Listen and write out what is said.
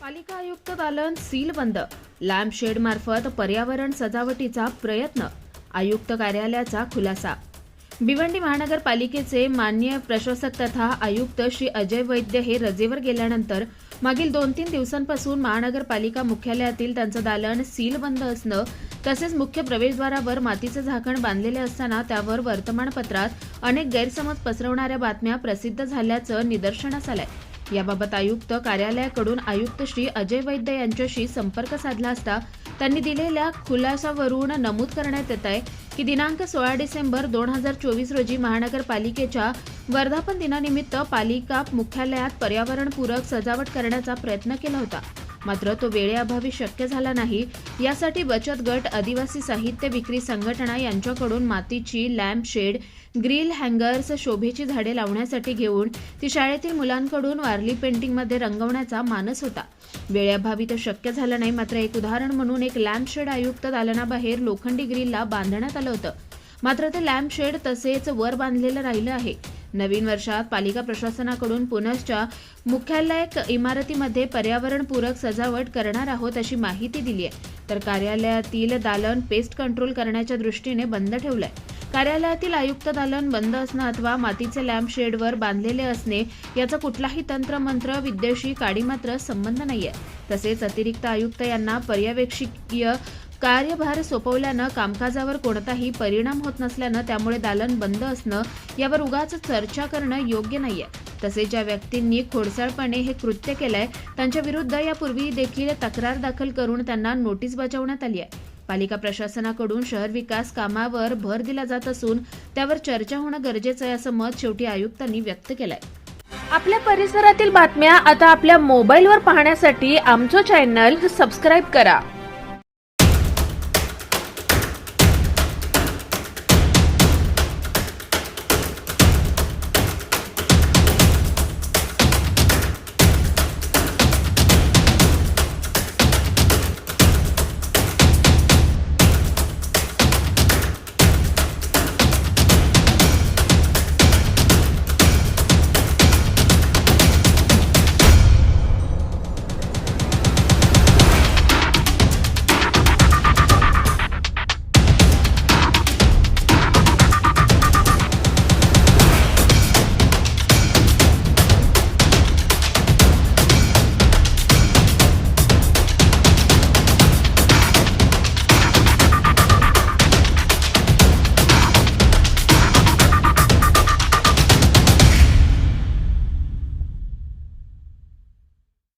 पालिका आयुक्त दालन सील बंद. लॅम्प शेड मार्फत पर्यावरण सजावटीचा प्रयत्न आयुक्त कार्यालयाचा खुलासा. भिवंडी महानगरपालिकेचे मान्य प्रशासक तथा आयुक्त श्री अजय वैद्य हे रजेवर गेल्यानंतर मागील दोन तीन दिवसांपासून महानगरपालिका मुख्यालयातील त्यांचं दालन सील बंद असणं तसेच मुख्य प्रवेशद्वारावर मातीचं झाकण बांधलेले असताना त्यावर वर्तमानपत्रात अनेक गैरसमज पसरवणाऱ्या बातम्या प्रसिद्ध झाल्याचं निदर्शनास आलंय. याबाबत आयुक्त कार्यालयाकडून आयुक्त श्री अजय वैद्य यांच्याशी संपर्क साधला असता त्यांनी दिलेल्या खुलासावरून नमूद करण्यात येत आहे की दिनांक सोळा डिसेंबर दोन हजार चोवीस रोजी महानगरपालिकेच्या वर्धापन दिनानिमित्त पालिका मुख्यालयात पर्यावरणपूरक सजावट करण्याचा प्रयत्न केला होता. मात्र तो वेळेअभावी शक्य झाला नाही. यासाठी बचत गट आदिवासी साहित्य विक्री संघटना यांच्याकडून मातीची लॅम्प शेड ग्रिल हँगर्स शोभेची झाडे लावण्यासाठी घेऊन ती शाळेतील मुलांकडून वारली पेंटिंगमध्ये रंगवण्याचा मानस होता. वेळेअभावी तर शक्य झालं नाही मात्र एक उदाहरण म्हणून एक लॅम्पशेड आयुक्त दालनाबाहेर लोखंडी ग्रिलला बांधण्यात आलं होतं. मात्र ते लॅम्पशेड तसेच वर बांधलेलं राहिलं आहे. नवीन वर्षात पालिका प्रशासनाकडून पुनश्च मुख्यालय इमारतीमध्ये पर्यावरणपूरक सजावट करणार आहोत अशी माहिती दिली आहे तर कार्यालयातील दालन पेस्ट कंट्रोल करण्याच्या दृष्टीने बंद ठेवलंय. कार्यालयातील आयुक्त दालन बंद असणं अथवा मातीचे लॅम्प शेडवर बांधलेले असणे याचा कुठलाही तंत्रमंत्र विद्येशी काडीमात्र संबंध नाहीये. तसेच अतिरिक्त आयुक्त यांना पर्यवेक्षकीय कार्यभार सोपवल्यानं कामकाजावर कोणताही परिणाम होत नसल्यानं त्यामुळे दालन बंद असणं यावर उगाच चर्चा करणं योग्य नाहीये. तसेच ज्या व्यक्तींनी खोडसाळपणे हे कृत्य केलंय त्यांच्या विरुद्ध यापूर्वी देखील तक्रार दाखल करून त्यांना नोटीस बजावण्यात आली आहे पालिका प्रशासनाकडून शहर विकास कामावर भर दिला जात असून त्यावर चर्चा होणं गरजेचं आहे असं मत शेवटी आयुक्तांनी व्यक्त केलंय. आपल्या परिसरातील बातम्या आता आपल्या मोबाईलवर पाहण्यासाठी आमचं चॅनल सबस्क्राईब करा.